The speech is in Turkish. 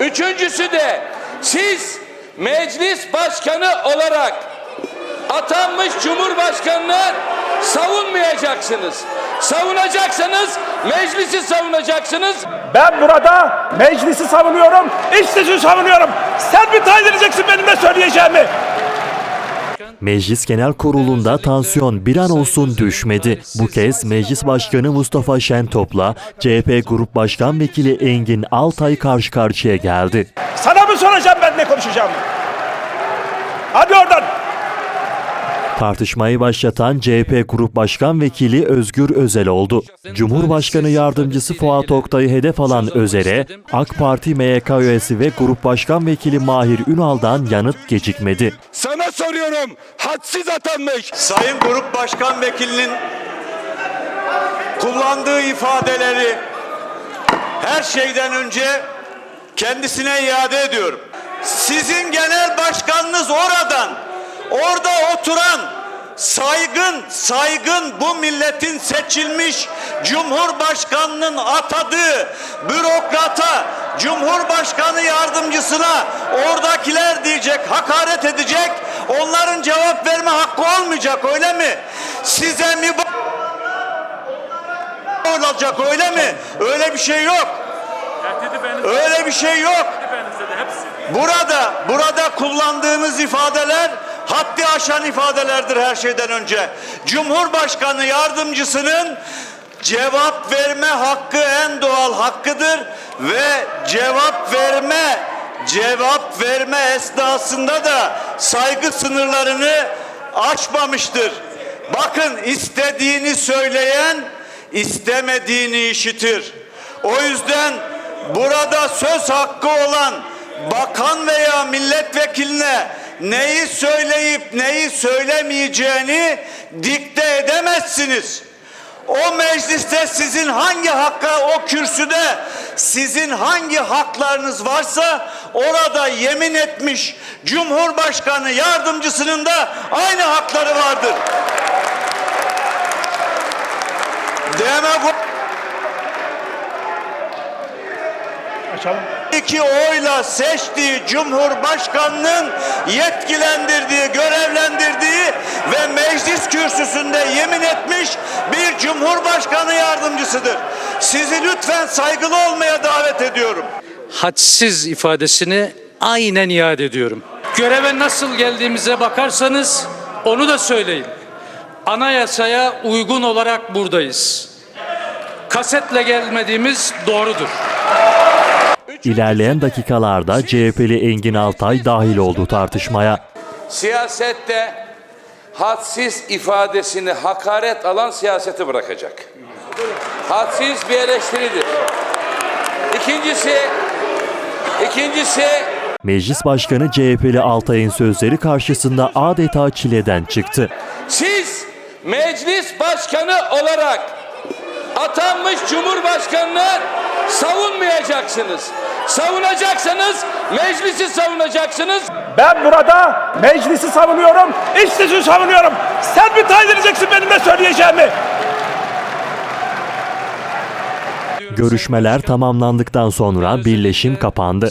Üçüncüsü de siz meclis başkanı olarak atanmış cumhurbaşkanını savunmayacaksınız. Savunacaksanız meclisi savunacaksınız. Ben burada meclisi savunuyorum, iç savunuyorum. Sen mi tayin edeceksin benim söyleyeceğimi? Meclis Genel Kurulu'nda tansiyon bir an olsun düşmedi. Bu kez Meclis Başkanı Mustafa Şentop'la CHP Grup Başkan Vekili Engin Altay karşı karşıya geldi. Sana mı soracağım ben ne konuşacağım? Hadi oradan. Tartışmayı başlatan CHP Grup Başkan Vekili Özgür Özel oldu. Cumhurbaşkanı Yardımcısı Fuat Oktay'ı hedef alan Özel'e AK Parti MYK üyesi ve Grup Başkan Vekili Mahir Ünal'dan yanıt gecikmedi. Sana soruyorum hadsiz atanmış. Sayın Grup Başkan Vekilinin kullandığı ifadeleri her şeyden önce kendisine iade ediyorum. Sizin genel başkanınız oradan, orada oturan saygın, saygın bu milletin seçilmiş Cumhurbaşkanının atadığı bürokrata, Cumhurbaşkanı yardımcısına oradakiler diyecek, hakaret edecek, onların cevap verme hakkı olmayacak öyle mi? Size mi olacak öyle mi? Öyle bir şey yok. Öyle bir şey yok. Burada burada kullandığınız ifadeler haddi aşan ifadelerdir her şeyden önce. Cumhurbaşkanı yardımcısının cevap verme hakkı en doğal hakkıdır ve cevap verme cevap verme esnasında da saygı sınırlarını aşmamıştır. Bakın istediğini söyleyen istemediğini işitir. O yüzden burada söz hakkı olan bakan veya milletvekiline neyi söyleyip neyi söylemeyeceğini dikte edemezsiniz. O mecliste sizin hangi hakka o kürsüde sizin hangi haklarınız varsa orada yemin etmiş Cumhurbaşkanı yardımcısının da aynı hakları vardır. Açalım. iki oyla seçtiği Cumhurbaşkanının yetkilendirdiği, görevlendirdiği ve meclis kürsüsünde yemin etmiş bir Cumhurbaşkanı yardımcısıdır. Sizi lütfen saygılı olmaya davet ediyorum. hadsiz ifadesini aynen iade ediyorum. Göreve nasıl geldiğimize bakarsanız onu da söyleyin. Anayasaya uygun olarak buradayız. Kasetle gelmediğimiz doğrudur. İlerleyen dakikalarda CHP'li Engin Altay dahil oldu tartışmaya. Siyasette hadsiz ifadesini hakaret alan siyaseti bırakacak. Hadsiz bir eleştiridir. İkincisi, ikincisi Meclis Başkanı CHP'li Altay'ın sözleri karşısında adeta çileden çıktı. siz meclis başkanı olarak atanmış cumhurbaşkanını savunmayacaksınız. Savunacaksanız meclisi savunacaksınız. Ben burada meclisi savunuyorum, dışı savunuyorum. Sen mi tayin edeceksin benim ne söyleyeceğimi? Görüşmeler tamamlandıktan sonra birleşim kapandı.